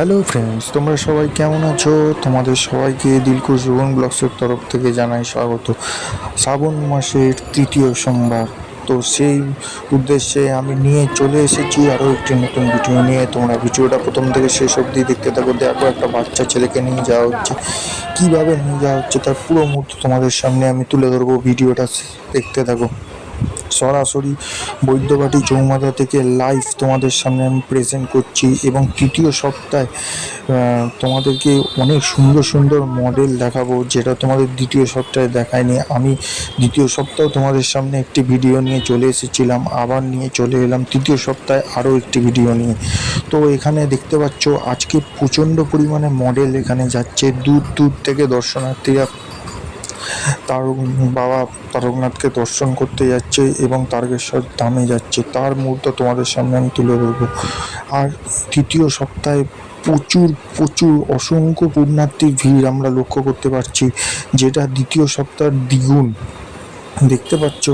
Hello friends তোমরা সবাই কেমন আছো? তোমাদের সবাইকে দিলকুশ রুবন ব্লগসের তরফ থেকে জানাই স্বাগত। শ্রাবণ মাসের তৃতীয় সোমবার। তো সেই উদ্দেশ্যে আমি নিয়ে চলে এসেছি আরও একটি নতুন ভিডিও নিয়ে। তোমরা ভিডিওটা প্রথম থেকে শেষ অবধি দেখতে থাকো। দেখো, একটা বাচ্চা ছেলেকে নিয়ে যাওয়া হচ্ছে। কীভাবে নিয়ে যাওয়া হচ্ছে, তার পুরো মুহূর্ত তোমাদের সামনে আমি তুলে ধরবো ভিডিওটা দেখতে থাকো। সরাসরি বৈদ্যবাটি চৌমাথা থেকে লাইভ তোমাদের সামনে আমি প্রেজেন্ট করছি এবং তৃতীয় সপ্তাহে তোমাদেরকে অনেক সুন্দর সুন্দর মডেল দেখাবো যেটা তোমাদের দ্বিতীয় সপ্তাহে দেখায়নি। আমি দ্বিতীয় সপ্তাহ তোমাদের সামনে একটি ভিডিও নিয়ে চলে এসেছিলাম, আবার নিয়ে চলে এলাম, তৃতীয় সপ্তাহে আরও একটি ভিডিও নিয়ে। তো এখানে দেখতে পাচ্ছ, আজকে প্রচণ্ড পরিমাণে মডেল এখানে যাচ্ছে। দূর দূর থেকে দর্শনার্থীরা তার বাবা তারকনাথকে দর্শন করতে যাচ্ছে এবং তারকেশ্বর ধামে যাচ্ছে। তার মুহূর্ত তোমাদের সামনে আমি তুলে ধরবো। আর তৃতীয় সপ্তাহে প্রচুর প্রচুর অসংখ্য পুণ্যার্থীর ভিড় আমরা লক্ষ্য করতে পারছি, যেটা দ্বিতীয় সপ্তাহের দ্বিগুণ। দেখতে পাচ্ছ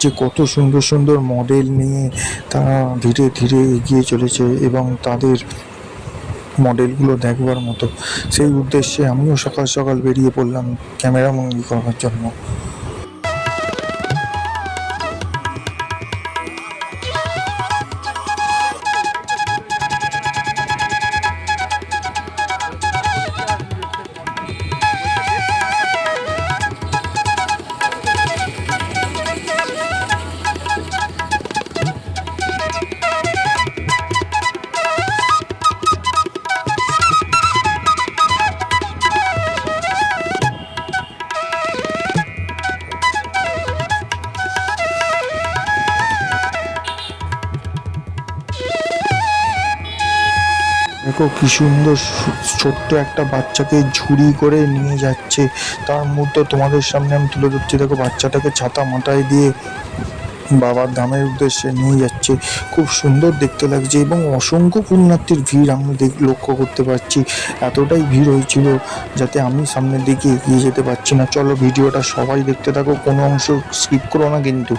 যে কত সুন্দর সুন্দর মডেল নিয়ে তারা ধীরে ধীরে এগিয়ে চলেছে এবং তাদের মডেলগুলো দেখবার মতো। সেই উদ্দেশ্যে আমিও সকাল সকাল বেরিয়ে পড়লাম ক্যামেরাবন্দি করার জন্য। দেখো কি সুন্দর ছোট্ট একটা বাচ্চাকে ঝুড়ি করে নিয়ে যাচ্ছে। তার মুহূর্ত তোমাদের সামনে আমি তুলে ধরছি। দেখো, বাচ্চাটাকে ছাতা মাথায় দিয়ে বাবার ধামের উদ্দেশ্যে নিয়ে যাচ্ছে। খুব সুন্দর দেখতে লাগছে এবং অসংখ্য পুণ্যার্থীর ভিড় আমি লক্ষ্য করতে পারছি। এতটাই ভিড় হয়েছিল যাতে আমি সামনের দিকে এগিয়ে যেতে পারছি না। চলো, ভিডিওটা সবাই দেখতে থাকো। কোনো অংশ স্কিপ করো না কিন্তু।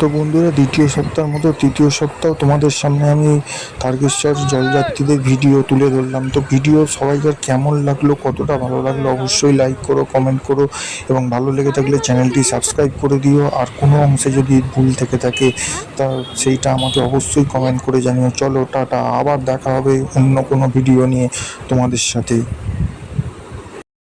তো বন্ধুরা, দ্বিতীয় সপ্তাহের মতো, তৃতীয় সপ্তাহ তোমাদের সামনে আমি তারকেশ্বর জলযাত্রীদের ভিডিও তুলে ধরলাম। তো ভিডিও সবাইকার কেমন লাগল, কতটা ভালো লাগল অবশ্যই লাইক করো কমেন্ট করো এবং ভালো লেগে থাকলে চ্যানেলটি সাবস্ক্রাইব করে দিও। আর কোনো অংশে যদি ভুল থেকে থাকে, তা সেইটা আমাকে অবশ্যই কমেন্ট করে জানিও। চলো, টাটা, আবার দেখা হবে অন্য কোনো ভিডিও নিয়ে তোমাদের সাথে।